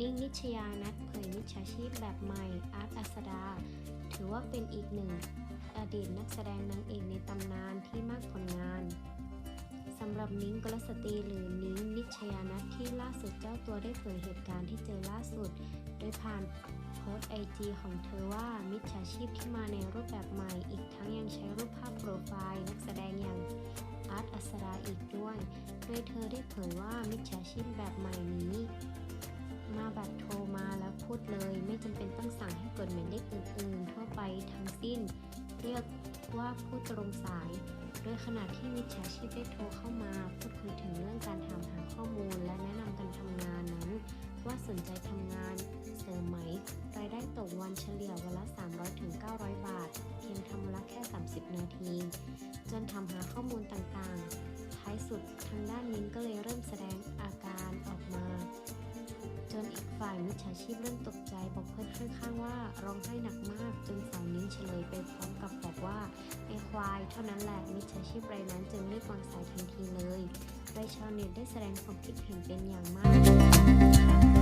นิ่งนิชยานัทเผยมิจฉาชีพแบบใหม่ อาร์ตอัสดา ถือว่าเป็นอีกหนึ่ง อดีตนักแสดงนางเอกในตำนานที่มากผลงานสำหรับนิ้งกลสตรีหรือนิ้งนิชยานัทที่ล่าสุดเจ้าตัวได้เผยเหตุการณ์ที่เจอล่าสุด โดยผ่านโพสไอจีของเธอว่ามิจฉาชีพที่มาในรูปแบบใหม่ อีกทั้งยังใช้รูปภาพโปรไฟล์นักแสดงอย่างอาร์ตอัสดาอีกด้วย โดยเธอได้เผยว่ามิจฉาชีพแบบใหม่ เลย ไม่จำเป็นต้องสั่งให้กดหมายเลขอื่นๆทั่วไปทั้งสิ้น เรียกว่าพูดตรงสาย โดยขณะที่มิจฉาชีพได้โทรเข้ามา พูดคุยถึงเรื่องการถามหาข้อมูล และแนะนำการทำงานนั้น ว่าสนใจทำงานเสริมไหมรายได้ตกวันเฉลี่ยวันละ 300-900 บาท เพียงทำวันละแค่ 30 นาที จนทำหาข้อมูลต่างๆ ท้ายสุดทางด้านนิ้งก็เลยเริ่มแสดง ฝ่ายมิจฉาชีพเริ่มตกใจบอกเพื่อนข้างๆว่าร้องไห้หนักมากจนสาวนิ้งเฉลยไปพร้อมกับบอกว่าไอ้ควายเท่านั้นแหละมิจฉาชีพรายนั้นจึงรีบวางสายทันทีเลยโดยชาวเน็ตได้แสดงความคิดเห็นเป็นอย่างมาก